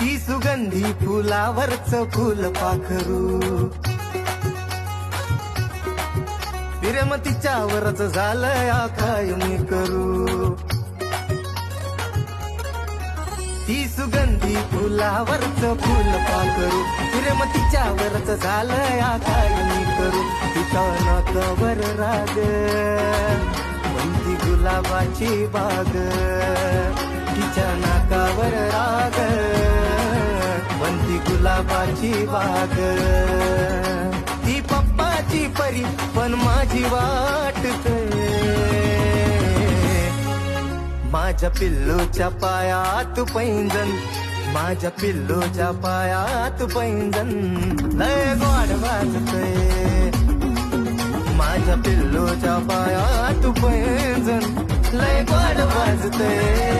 ती सुगंधी फुलावरच फुल पाखरू. प्रेम तिच्यावरच झालं काय मी करू. ती सुगंधी फुलावरच फुल पाखरू. प्रेम तिच्यावरच झालं काय मी करू. तिचा नाकावर राग कोणती गुलाबाची बाग. बाबाची वाग बाग ती पप्पाची परी पण माझी वाटते माझ्या पिल्लूच्या पायात पैंजन माझ्या पिल्लूच्या पायात पैंजन लय गोड वाजतय. माझ्या पिल्लूच्या पायात पैंजन लय गोड वाजतय.